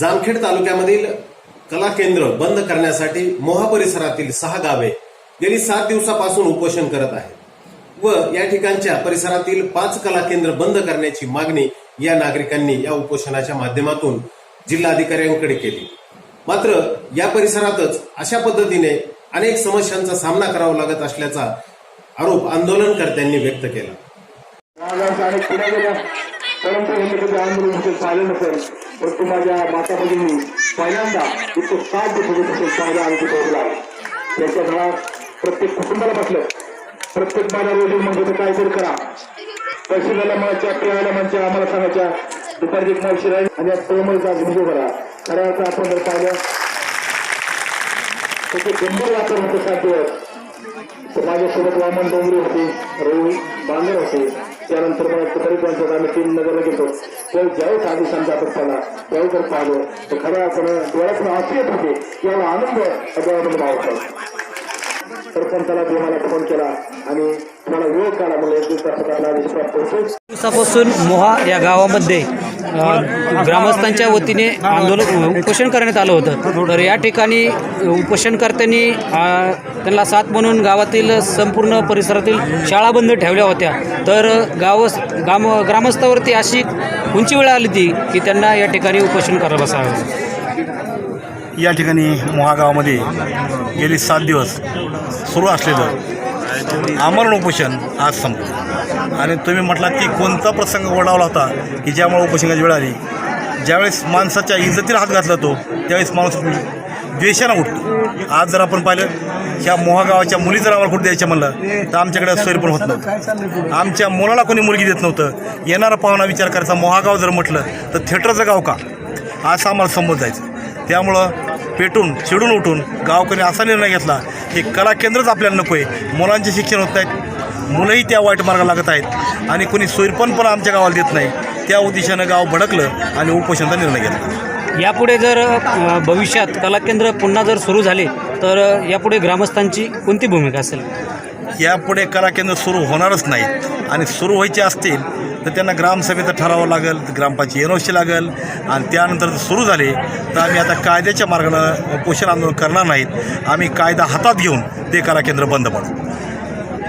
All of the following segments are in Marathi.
जामखेड तालुक्यामधील कला केंद्र बंद करण्यासाठी मोहा परिसरातील सहा गावे गेली सात दिवसापासून उपोषण करत आहेत. व या ठिकाणच्या परिसरातील पाच कला केंद्र बंद करण्याची मागणी या नागरिकांनी या उपोषणाच्या माध्यमातून जिल्हाधिकाऱ्यांकडे केली. मात्र या परिसरातच अशा पद्धतीने अनेक समस्यांचा सामना करावा लागत असल्याचा आरोप आंदोलनकर्त्यांनी व्यक्त केला. परंतु परंतु माझ्या माता भगिनी पहिल्यांदा इतकं सात दिवस असेल पाहिलं आणि तिथे उभं त्याच्या घरात प्रत्येक कुटुंबाला बसलं प्रत्येक माझ्या रोजी म्हणजे काहीतरी करा. तहसीलला म्हणायच्या पियाला म्हणायच्या आम्हाला सांगायच्या दुपारी एक मावशी राहील आणि या तळमळीचा घुमजो म्हणजे करा खऱ्या अर्थ आपण जर पाहिलं त्याचे गंभीर वातावरण होतं सात दिवस. तर माझ्यासोबत वामन डोंगरे होते रवी बांगर होते. त्यानंतर मला तरी पंचायत आम्ही तीन नगरला घेतो तर ज्यावेळेस आधी समजा पक्षाला त्यावेळी जर पाहिलं तर खऱ्या आपण डोळ्यातून हसू येत होते याला आनंद डोळ्यामध्ये भाव होता सरपंचाला देवाला फोन केला आणि मला वेळ काढा म्हणजे एक दिवसात आदेश प्राप्त होतो. दिवसापासून मोहा या गावामध्ये ग्रामस्थांच्या वतीने आंदोलन उपोषण करण्यात आलं होतं. तर या ठिकाणी उपोषणकर्त्यांनी त्यांना साथ म्हणून गावातील संपूर्ण परिसरातील शाळा बंद ठेवल्या होत्या. तर गाव गाम ग्रामस्थावरती अशी उंची वेळ आली ती की त्यांना या ठिकाणी उपोषण करावं बसावं. या ठिकाणी महागावामध्ये गेली सात दिवस सुरू असलेलं आमरण उपोषण आज संपलं. आणि तुम्ही म्हटलात की कोणता प्रसंग ओढावला होता की ज्यामुळे उपोषणाची वेळ आली? ज्यावेळेस माणसाच्या इज्जतीला हात घातला तो त्यावेळेस माणूस द्वेषानं उठतो. आज जर आपण पाहिलं ह्या मोहागावाच्या मुली जर आम्हाला कुठे द्यायच्या म्हणलं तर आमच्याकडे सोयी पण होत नव्हतं. आमच्या मुलाला कोणी मुलगी देत नव्हतं. येणारा पाहुणा विचार करायचा मोहागाव जर म्हटलं तर थिएटरचं गाव का? असं आम्हाला समोर जायचं. त्यामुळं पेटून चिडून उठून गावकरी असा निर्णय घेतला की कला केंद्रच आपल्याला नको आहे मुलांचे शिक्षण होत नाहीत. मुलंही त्या वाईट मार्गाला लागत आहेत. आणि कोणी सोयरपण पण आमच्या गावाला देत नाही. त्या उद्देशानं गाव भडकलं आणि उपोषणाचा निर्णय घेतला. यापुढे जर भविष्यात कला केंद्र पुन्हा जर सुरू झाले तर यापुढे ग्रामस्थांची कोणती भूमिका असेल? यापुढे कला केंद्र सुरू होणारच नाहीत आणि सुरू व्हायचे असतील तर त्यांना ग्रामसभेचं ठरावं लागेल ग्रामपंचायत एन ओ सी लागेल आणि त्यानंतर जर सुरू झाले. तर आम्ही आता कायद्याच्या मार्गानं उपोषण आंदोलन करणार नाहीत. आम्ही कायदा हातात घेऊन ते कला केंद्र बंद पडू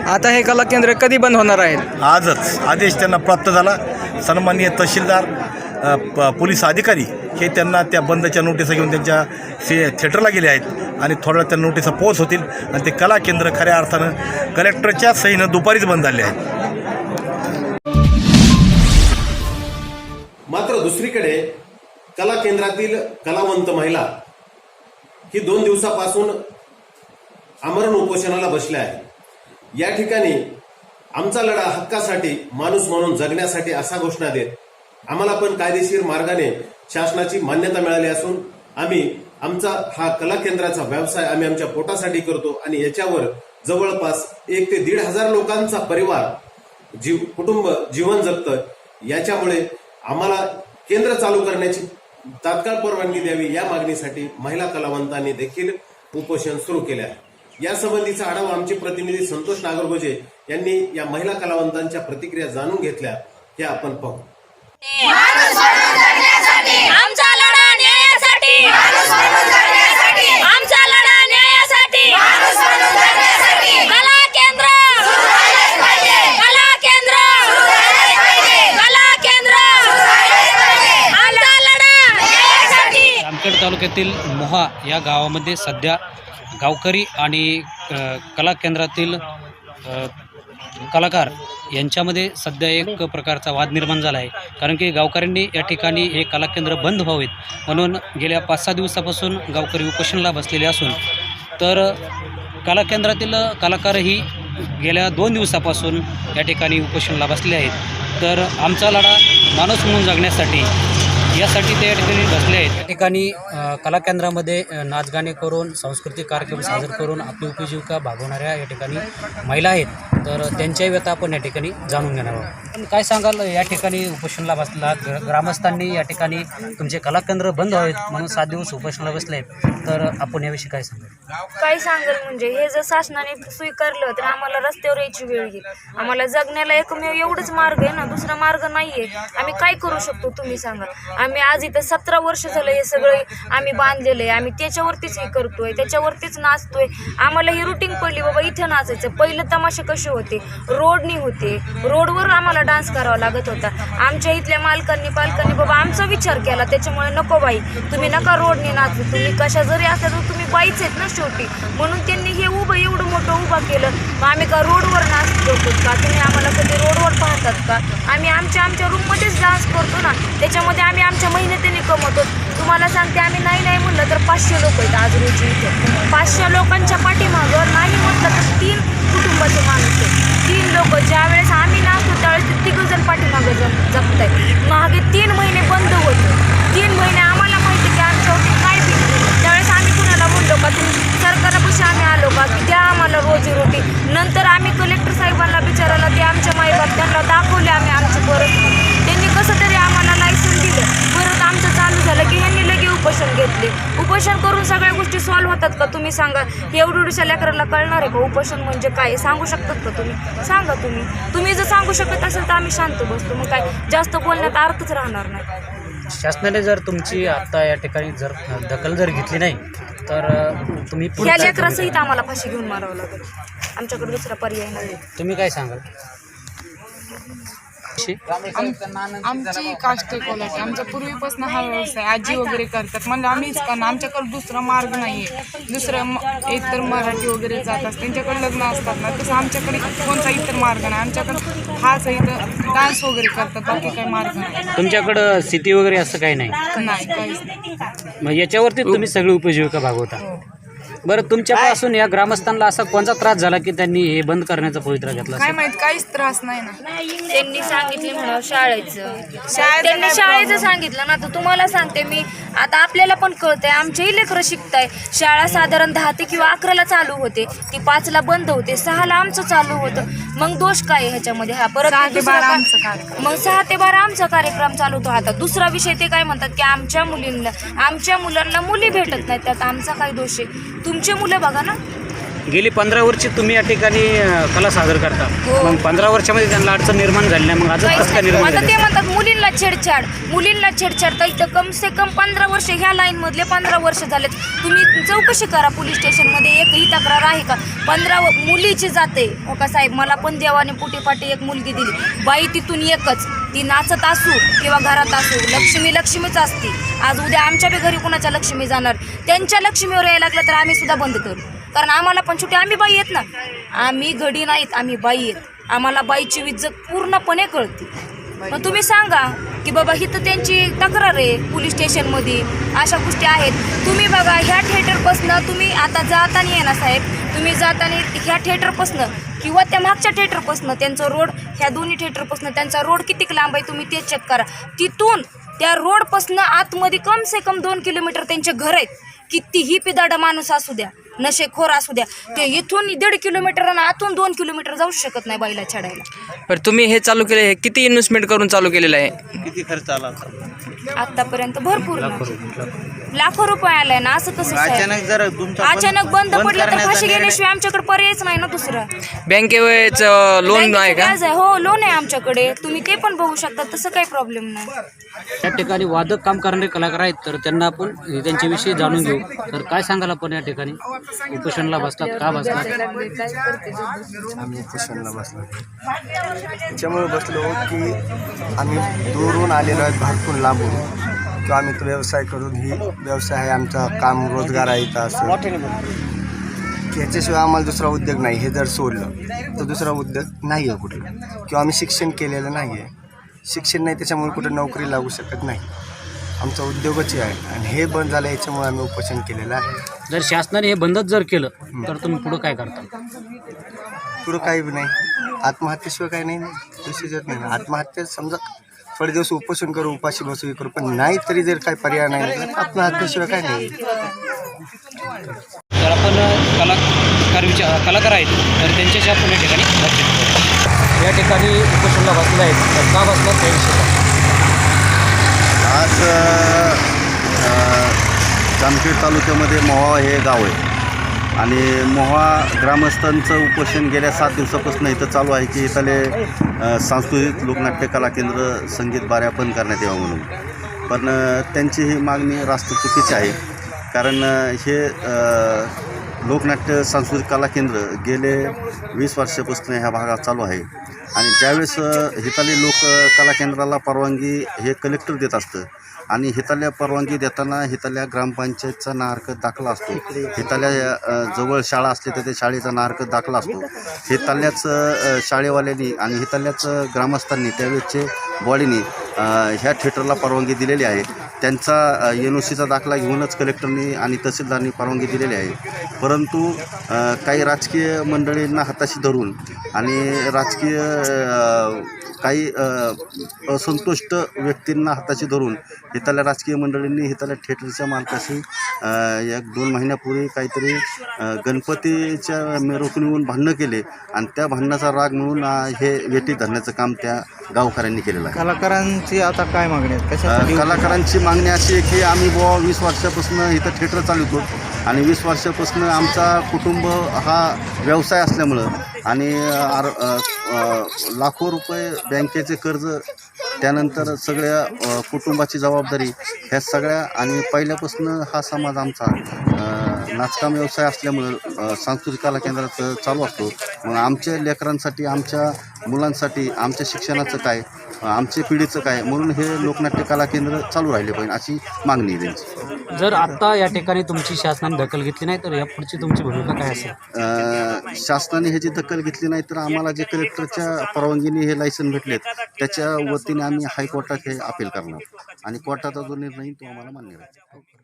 आता हे कला केंद्र कधी बंद होणार आहेत? आजच. आदेश त्यांना प्राप्त झाला. सन्माननीय तहसीलदार प- पोलीस अधिकारी हे त्यांना त्या बंदच्या नोटिसा घेऊन त्यांच्या से थिएटरला गेले आहेत आणि थोड्या त्या नोटिसा पोच होतील आणि ते कला केंद्र खऱ्या अर्थानं कलेक्टरच्या सहीनं दुपारीच बंद झाले आहेत. मात्र दुसरीकडे कला केंद्रातील कलावंत महिला ही दोन दिवसापासून आमरण उपोषणाला बसल्या आहेत. या ठिकाणी आमचा लढा हक्कासाठी माणूस म्हणून जगण्यासाठी असा घोषणा देत आम्हाला पण कायदेशीर मार्गाने शासनाची मान्यता मिळाली असून आम्ही आमचा हा कला केंद्राचा व्यवसाय आम्ही आमच्या पोटासाठी करतो आणि याच्यावर जवळपास एक ते दीड हजार लोकांचा परिवार जीव कुटुंब जीवन जगतं. याच्यामुळे आम्हाला केंद्र चालू करण्याची तात्काळ परवानगी द्यावी या मागणीसाठी महिला कलावंतांनी देखील उपोषण सुरू केले. आहे यासंबंधीचा आढावा आमचे प्रतिनिधी संतोष नागरगोजे यांनी या महिला कलावंतांच्या प्रतिक्रिया जाणून घेतल्या. हे आपण पाहू. आमचा लढा न्यायासाठी. आमचा लढा न्यायासाठी कला केंद्र कला केंद्र कला केंद्र आमचा लढा न्यायासाठी जामखेड तालुक्यातील मोहा या गावामध्ये सध्या गावकरी आणि कला केंद्रातील कलाकार यांच्यामध्ये सध्या एक प्रकारचा वाद निर्माण झाला आहे. कारण की गावकऱ्यांनी या ठिकाणी हे कला केंद्र बंद व्हावेत. म्हणून गेल्या पाच सहा दिवसापासून गावकरी उपोषणाला बसलेले असून तर कला केंद्रातील कलाकारही गेल्या दोन दिवसापासून या ठिकाणी उपोषणाला बसले आहेत. तर आमचा लढा माणूस म्हणून जगण्यासाठी यासाठी त्या ठिकाणी बसले आहेत. या ठिकाणी कलाकेंद्रामध्ये कला केंद्रामध्ये नाचगाणे करून सांस्कृतिक कार्यक्रम साजर करून आपली उपजीविका भागवणाऱ्या या ठिकाणी महिला आहेत. तर त्यांच्याही व्यथा आपण या ठिकाणी जाणून घेणार आहोत. पण काय सांगाल? या ठिकाणी उपोषणाला बसला ग्र- ग्रामस्थांनी या ठिकाणी तुमचे कलाकेंद्र बंद व्हावेत म्हणून सात दिवस उपोषणाला बसले आहेत. तर आपण याविषयी काय सांगाल? काय सांगाल म्हणजे हे जर शासनाने स्वीकारलं तर आम्हाला रस्त्यावर यायची वेळ येईल. आम्हाला जगण्याला एकमेव एवढंच मार्ग आहे ना दुसरा मार्ग नाहीये. आम्ही काय करू शकतो तुम्ही सांगा. आम्ही आज इथं सतरा वर्ष झालं हे सगळं आम्ही बांधलेलं आहे. आम्ही त्याच्यावरतीच हे करतोय त्याच्यावरतीच नाचतोय. आम्हाला ही रुटीन पडली बाबा इथं नाचायचं. पहिलं तमाशे कसे होते. रोडनी होते. रोडवर आम्हाला डान्स करावा लागत होता. आमच्या इथल्या मालकांनी पालकांनी बाबा आमचा विचार केला. त्याच्यामुळे नको बाई तुम्ही नका रोडनी नाचू. तुम्ही कशा जरी असल्या तर तुम्ही बाईच आहेत ना शेवटी. म्हणून त्यांनी हे उभं एवढं मोठं उभं केलं. मग आम्ही का रोडवर नाचतो का? तुम्ही आम्हाला कधी रोडवर पाहतात का? आम्ही आमच्या आमच्या रूममध्येच डान्स करतो ना. त्याच्यामध्ये आम्ही आमच्या मेहनतीने कमवतो. तुम्हाला सांगते आम्ही नाही नाही म्हणलं तर पाचशे लोक आहेत आज रोजी इथे. पाचशे लोकांच्या पाठीमागं नाही म्हटलं तर तीन कुटुंबाचे माणूस आहेत तीन लोक ज्या वेळेस आम्ही नाचतो त्यावेळेस ते तिघ जण पाठीमागं जप आहे मागे तीन महिने बंद होतं. तीन महिने आम्हाला माहिती की आमच्यावरती काय बिल त्यावेळेस आम्ही कुणाला म्हणलो का तुम्ही सरकारपाशी आम्ही आलो का की द्या आम्हाला रोजी रोटी नंतर आम्ही कलेक्टर साहेबांना विचारायला ते आमच्या माईबाप त्यांना दाखवले आम्ही आमची परत त्यांनी कसं तरी आम्हाला लायसन दिलं परत आमचं चालू झालं की ह्यांनी लगे उपोषण घेतले. उपोषण करून सगळ्या गोष्टी सॉल्व्ह होतात का तुम्ही सांगा. हे एवढ्या लेकराला कळणार आहे का? उपोषण म्हणजे काय? सांगू शकतात का तुम्ही? सांगा तुम्ही. तुम्ही जर सांगू शकत असेल तर आम्ही शांत बसतो. मग काय? जास्त बोलण्यात अर्थच राहणार नाही. शासनाने जर तुमची आता या ठिकाणी जर दखल जर घेतली नाही तर तुम्ही करू? लेकरासहित आम्हाला फाशी घेऊन मारावं लागेल. आमच्याकडे दुसरा पर्याय नाही. तुम्ही काय सांगाल? आमची कास्ट आमचा पूर्वीपासून हा व्यवसाय आजी वगैरे करतात. म्हणजे आम्हीच करणार. आमच्याकडे दुसरा मार्ग नाही आहे दुसरं एकतर मराठी वगैरे जातात त्यांच्याकडे लग्न असतात ना. तसं आमच्याकडे कोणता इतर मार्ग नाही. आमच्याकडे हाच इथं डान्स वगैरे करतात. बाकी काही मार्ग नाही. तुमच्याकडं सिटी वगैरे असं काही नाही? नाही काहीच नाही. मग याच्यावरती तुम्ही सगळी उपजीविका भागवता. बरं तुमच्यापासून या ग्रामस्थांना असा कोणता त्रास झाला की त्यांनी हे बंद करण्याचा पवित्रा घेतला? काय माहीत काहीच त्रास नाही ना. त्यांनी सांगितले म्हणा शाळेचं. शाळेचं त्यांनी काय शाळेचं? सांगितलं ना तर तुम्हाला सांगते मी. आता आपल्याला पण कळतंय आमचेही लेकरं शिकताय. शाळा साधारण दहा ते किंवा अकराला चालू होते. ती पाचला बंद होते सहाला आमचं चालू होतं. मग दोष काय आहे ह्याच्यामध्ये? हा परत सहा ते दुसरा बारा का- आमचं कार्यक्रम. मग सहा ते बारा आमचा कार्यक्रम चालू होतो. आता दुसरा विषय ते काय म्हणतात की आमच्या मुलींना आमच्या मुलांना मुली भेटत नाहीत त्यात आमचा काय दोष आहे? तुमचे मुलं बघा ना. गेली पंधरा वर्षी तुम्ही या ठिकाणी अ, कला सादर करता. हो. मग पंधरा वर्षामध्ये त्यांना अडचण निर्माण झाली नाही मग काहीच कसं काय नाही. निर्माण आता ते झाली म्हणतात मुलींना छेडछाड मुलींना छेडछाड. तर इथं कम से कम पंधरा वर्ष ह्या लाईन मधले पंधरा वर्ष झालेत. तुम्ही चौकशी करा पोलीस स्टेशनमध्ये एकही तक्रार आहे का? पंधरा मुलीची जाते. हो का साहेब? मला पण देवाने पोटीपाटी एक मुलगी दिली. बाई तिथून एकच. ती नाचत असू किंवा घरात असू लक्ष्मी लक्ष्मीच असते. आज उद्या आमच्या बी घरी कुणाच्या लक्ष्मी जाणार? त्यांच्या लक्ष्मीवर यायला लागलं तर आम्ही सुद्धा बंद करू. कारण आम्हाला पण छोटी आम्ही बाई आहेत ना. आम्ही घडी नाहीत आम्ही बाई आहेत. आम्हाला बाईची इज्जत पूर्णपणे कळते. मग तुम्ही सांगा की बाबा हिथं त्यांची तक्रार आहे पोलीस स्टेशनमध्ये. अशा गोष्टी आहेत. तुम्ही बघा ह्या थिएटरपासनं तुम्ही आता जाताना आहे ना साहेब. तुम्ही जाताना ह्या थिएटरपासनं किंवा त्या मागच्या थिएटरपासनं त्यांचा रोड ह्या दोन्ही थिएटरपासनं त्यांचा रोड किती लांब आहे तुम्ही ते चेक करा. तिथून त्या रोडपासनं आतमध्ये कम से कम दोन किलोमीटर त्यांचे घर आहेत. कितीही पिदाडा माणूस असू द्या. नशेखोर असू द्या. ते इथून दीड किलोमीटर आणि आतून दोन किलोमीटर जाऊ शकत नाही बाईला चढायला. बरं तुम्ही हे चालू केले हे किती इन्व्हेस्टमेंट करून चालू केलेलं आहे? आतापर्यंत भरपूर. लाखो रुपये आलाय ना असं कसं साहेब? अचानक बंद पडलं तर फाशी घेण्याशिवाय आमच्याकडे पर्यायच नाही ना दुसरा. बँकेचं लोन आहे का? व्याज आहे. हो लोन आहे आमच्याकडे. तुम्ही ते पण बघू शकता तसं काही प्रॉब्लेम नाही. या ठिकाणी वादक काम करणारे कलाकार आहेत तर त्यांना आपण त्यांच्याविषयी जाणून घेऊ. तर काय सांगाल आपण या ठिकाणी? उपोषणला बसलात का बसलात आम्ही उपोषणला बसलो त्याच्यामुळे बसलो की आम्ही दूरून आलेलो आहेत भारतून लांबून. किंवा आम्ही तो व्यवसाय करून ही व्यवसाय आहे आमचा काम रोजगार आहे इथं असं. की ह्याच्याशिवाय आम्हाला दुसरा उद्योग नाही हे जर सोडलं तर दुसरा उद्योग नाही आहे कुठला किंवा आम्ही शिक्षण केलेलं नाही आहे शिक्षण नाही त्याच्यामुळे कुठं नोकरी लागू शकत नाही. आमचा उद्योगच आहे. आणि हे बंद झालं याच्यामुळे आम्ही उपोषण केलेलं आहे. जर शासनाने हे बंदच जर केलं तर तुम्ही पुढं काय करता? पुढं काही नाही. आत्महत्येशिवाय काही नाही. विशेषच नाही आत्महत्या समजा थोडे दिवस उपोषण करू उपाशी बसू करू पण नाही तरी जर काही पर्याय नाही आत्महत्येशिवाय काय नाही तर आपण कलाकार विचार कलाकार आहेत तर त्यांच्याशी आपण या ठिकाणी. या ठिकाणी उपोषणला बसले आहेत तर का त्याविषयी सांगा. आज जामखेड तालुक्यामध्ये मोहा हे गाव आहे आणि मोहा ग्रामस्थांचं उपोषण गेल्या सात दिवसापासून इथं चालू आहे की इथले सांस्कृतिक लोकनाट्य कला केंद्र संगीत बाऱ्या पण करण्यात यावं म्हणून. पण त्यांची ही मागणी रास्त चुकीची आहे. कारण हे लोकनाट्य सांस्कृतिक कला केंद्र गेले वीस वर्षापासून ह्या भागात चालू आहे. आणि ज्यावेळेस हिताली लोक कला केंद्राला परवानगी हे कलेक्टर देत असतं आणि हिताल्या परवानगी देताना हिताल्या ग्रामपंचायतचा नाहरकत दाखला असतो. हिताल्या जवळ शाळा असली तर त्या शाळेचा नाहरकत दाखला असतो. हिताल्याच शाळेवाल्यांनी आणि हिताल्याच ग्रामस्थांनी त्यावेळेसचे बॉडीनी ह्या थिएटरला परवानगी दिलेली आहे. त्यांचा एन ओ सीचा दाखला घेऊनच कलेक्टरनी आणि तहसीलदारनी परवानगी दिलेली आहे. परंतु काही राजकीय मंडळींना हाताशी धरून आणि राजकीय काही असंतुष्ट व्यक्तींना हाताशी धरून हिताल्या राजकीय मंडळींनी हिताल्या थिएटरच्या मालकाशी एक दोन महिन्यापूर्वी काहीतरी गणपतीच्या मिरवणुकीहून भांडणं केले आणि त्या भांडणाचा राग म्हणून हे वेटी धरण्याचं काम त्या गावकऱ्यांनी केलेलं आहे. कलाकारांची आता काय मागणी आहे कलाकारांची मागणी अशी आहे की आम्ही बुवा वीस वर्षापासून इथं थिएटर चालवतो आणि वीस वर्षापासून आमचा कुटुंब हा व्यवसाय असल्यामुळं आणि आर लाखो रुपये बँकेचे कर्ज त्यानंतर सगळ्या कुटुंबाची जबाबदारी ह्या सगळ्या आणि पहिल्यापासून हा समाज आमचा नाचकाम व्यवसाय असल्यामुळं सांस्कृतिक कला केंद्रात चालू असतो. मग आमच्या लेकरांसाठी आमच्या मुलांसाठी आमच्या शिक्षणाचं काय आमच्या पिढीचं काय म्हणून हे लोकनाट्य कला केंद्र चालू राहिले पाहिजे अशी मागणी आहे त्यांची. जर आत्ता या ठिकाणी तुमची शासनाने दखल घेतली नाही तर या पुढची तुमची भूमिका काय असेल? शासनाने ह्याची दखल घेतली नाही तर आम्हाला जे कलेक्टरच्या परवानगीने हे लायसन भेटलेत त्याच्या वतीने आम्ही हायकोर्टात हे अपील करणार. आणि कोर्टाचा जो निर्णय तो आम्हाला मान्य राहील.